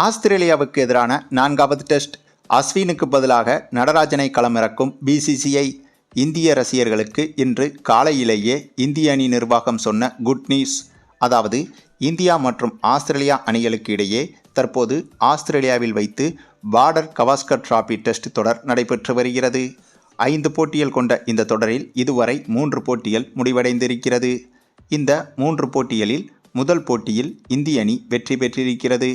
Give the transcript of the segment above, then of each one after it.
ஆஸ்திரேலியாவுக்கு எதிரான நான்காவது டெஸ்ட். அஸ்வினுக்கு பதிலாக நடராஜனை களமிறக்கும் பிசிசிஐ இந்திய ரசிகர்களுக்கு இன்று காலையிலேயே இந்திய அணி நிர்வாகம் சொன்ன குட் நியூஸ் அதாவது இந்தியா மற்றும் ஆஸ்திரேலியா அணிகளுக்கு இடையே தற்போது ஆஸ்திரேலியாவில் வைத்து பார்டர் கவாஸ்கர் டிராபி டெஸ்ட் தொடர் நடைபெற்று வருகிறது. ஐந்து போட்டிகள் கொண்ட இந்த தொடரில் இதுவரை மூன்று போட்டிகள் முடிவடைந்திருக்கிறது. இந்த மூன்று போட்டிகளில் முதல் போட்டியில் இந்திய அணி வெற்றி பெற்றிருக்கிறது.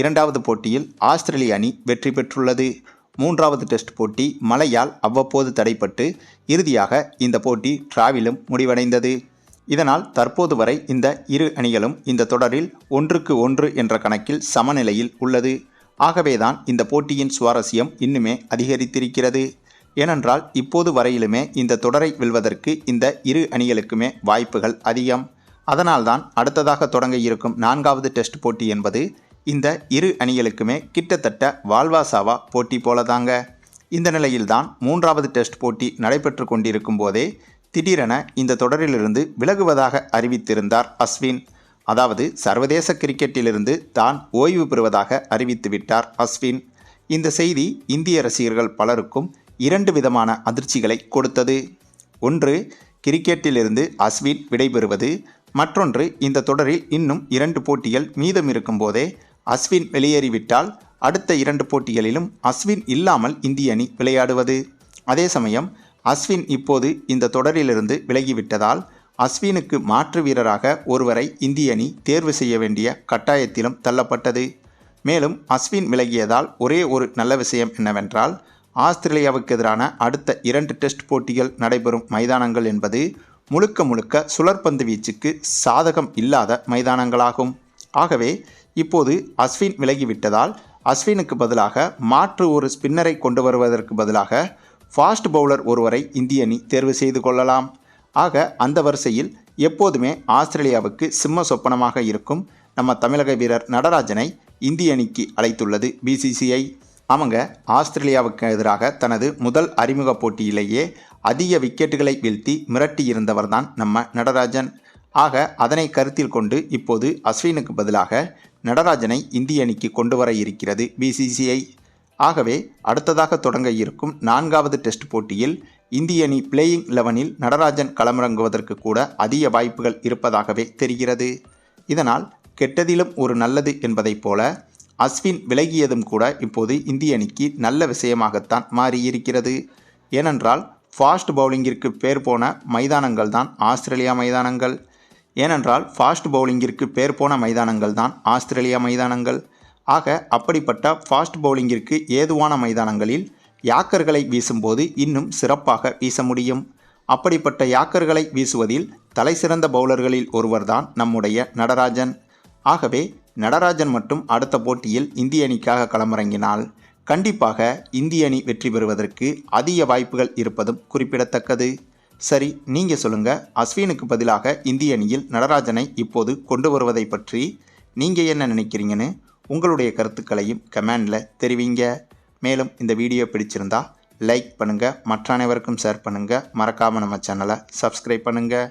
இரண்டாவது போட்டியில் ஆஸ்திரேலிய அணி வெற்றி பெற்றுள்ளது. மூன்றாவது டெஸ்ட் போட்டி மழையால் அவ்வப்போது தடைப்பட்டு இறுதியாக இந்த போட்டி டிராவிலும் முடிவடைந்தது. இதனால் தற்போது வரை இந்த இரு அணிகளும் இந்த தொடரில் ஒன்றுக்கு ஒன்று என்ற கணக்கில் சமநிலையில் உள்ளது. ஆகவேதான் இந்த போட்டியின் சுவாரஸ்யம் இன்னுமே அதிகரித்திருக்கிறது. ஏனென்றால் இப்போது வரையிலுமே இந்த தொடரை வெல்வதற்கு இந்த இரு அணிகளுக்குமே வாய்ப்புகள் அதிகம். அதனால்தான் அடுத்ததாக தொடங்க இருக்கும் நான்காவது டெஸ்ட் போட்டி என்பது இந்த இரு அணிகளுக்குமே கிட்டத்தட்ட வால்வாசாவா போட்டி போலதாங்க. இந்த நிலையில்தான் மூன்றாவது டெஸ்ட் போட்டி நடைபெற்று கொண்டிருக்கும் போதே திடீரென இந்த தொடரிலிருந்து விலகுவதாக அறிவித்திருந்தார் அஸ்வின். அதாவது சர்வதேச கிரிக்கெட்டிலிருந்து தான் ஓய்வு பெறுவதாக அறிவித்துவிட்டார் அஸ்வின். இந்த செய்தி இந்திய ரசிகர்கள் பலருக்கும் இரண்டு விதமான அதிர்ச்சிகளை கொடுத்தது. ஒன்று கிரிக்கெட்டிலிருந்து அஸ்வின் விடைபெறுவது. மற்றொன்று இந்த தொடரில் இன்னும் இரண்டு போட்டிகள் மீதம் இருக்கும்போதே அஸ்வின் வெளியேறிவிட்டால் அடுத்த இரண்டு போட்டிகளிலும் அஸ்வின் இல்லாமல் இந்திய அணி விளையாடுவது. அதே சமயம் அஸ்வின் இப்போது இந்த தொடரிலிருந்து விலகிவிட்டதால் அஸ்வினுக்கு மாற்று வீரராக ஒருவரை இந்திய அணி தேர்வு செய்ய வேண்டிய கட்டாயத்திலும் தள்ளப்பட்டது. மேலும் அஸ்வின் விலகியதால் ஒரே ஒரு நல்ல விஷயம் என்னவென்றால் ஆஸ்திரேலியாவுக்கு எதிரான அடுத்த இரண்டு டெஸ்ட் போட்டிகள் நடைபெறும் மைதானங்கள் என்பது முழுக்க முழுக்க சுழற்பந்து வீச்சுக்கு சாதகம் இல்லாத மைதானங்களாகும். ஆகவே இப்போது அஸ்வின் விலகிவிட்டதால் அஸ்வினுக்கு பதிலாக மாற்று ஒரு ஸ்பின்னரை கொண்டு வருவதற்கு பதிலாக ஃபாஸ்ட் பவுலர் ஒருவரை இந்திய அணி தேர்வு செய்து கொள்ளலாம். ஆக அந்த வரிசையில் எப்போதுமே ஆஸ்திரேலியாவுக்கு சிம்ம சொப்பனமாக இருக்கும் நம்ம தமிழக வீரர் நடராஜனை இந்திய அணிக்கு அழைத்துள்ளது பிசிசிஐ அவங்க ஆஸ்திரேலியாவுக்கு எதிராக தனது முதல் அறிமுக போட்டியிலேயே அதிக விக்கெட்டுகளை வீழ்த்தி மிரட்டியிருந்தவர்தான் நம்ம நடராஜன். ஆக அதனை கருத்தில் கொண்டு இப்போது அஸ்வினுக்கு பதிலாக நடராஜனை இந்திய அணிக்கு கொண்டு வர இருக்கிறது பிசிசிஐ ஆகவே அடுத்ததாக தொடங்க இருக்கும் நான்காவது டெஸ்ட் போட்டியில் இந்திய அணி பிளேயிங் லெவனில் நடராஜன் களமிறங்குவதற்கு கூட அதிக வாய்ப்புகள் இருப்பதாகவே தெரிகிறது. இதனால் கெட்டதிலும் ஒரு நல்லது என்பதைப் போல அஸ்வின் விலகியதும் கூட இப்போது இந்திய அணிக்கு நல்ல விஷயமாகத்தான் மாறியிருக்கிறது. ஏனென்றால் ஃபாஸ்ட் பவுலிங்கிற்கு பேர் போன மைதானங்கள் தான் ஆஸ்திரேலியா மைதானங்கள். ஏனென்றால் ஃபாஸ்ட் பவுலிங்கிற்கு பேர் போன மைதானங்கள் தான் ஆஸ்திரேலியா மைதானங்கள். ஆக அப்படிப்பட்ட ஃபாஸ்ட் பவுலிங்கிற்கு ஏதுவான மைதானங்களில் யாக்கர்களை வீசும்போது இன்னும் சிறப்பாக வீச முடியும். அப்படிப்பட்ட யாக்கர்களை வீசுவதில் தலைசிறந்த பவுலர்களில் ஒருவர்தான் நம்முடைய நடராஜன். ஆகவே நடராஜன் மட்டும் அடுத்த போட்டியில் இந்திய அணிக்காக களமிறங்கினால் கண்டிப்பாக இந்திய அணி வெற்றி பெறுவதற்கு அதிக வாய்ப்புகள் இருப்பதும் குறிப்பிடத்தக்கது. சரி நீங்கள் சொல்லுங்கள் அஸ்வினுக்கு பதிலாக இந்திய அணியில் நடராஜனை இப்போது கொண்டு வருவதை பற்றி நீங்கள் என்ன நினைக்கிறீங்கன்னு உங்களுடைய கருத்துக்களையும் கமெண்டில் தெரிவிங்க. மேலும் இந்த வீடியோ பிடிச்சிருந்தா லைக் பண்ணுங்கள் மற்ற அனைவருக்கும் ஷேர் பண்ணுங்கள் மறக்காமல் நம்ம சேனலை சப்ஸ்கிரைப் பண்ணுங்கள்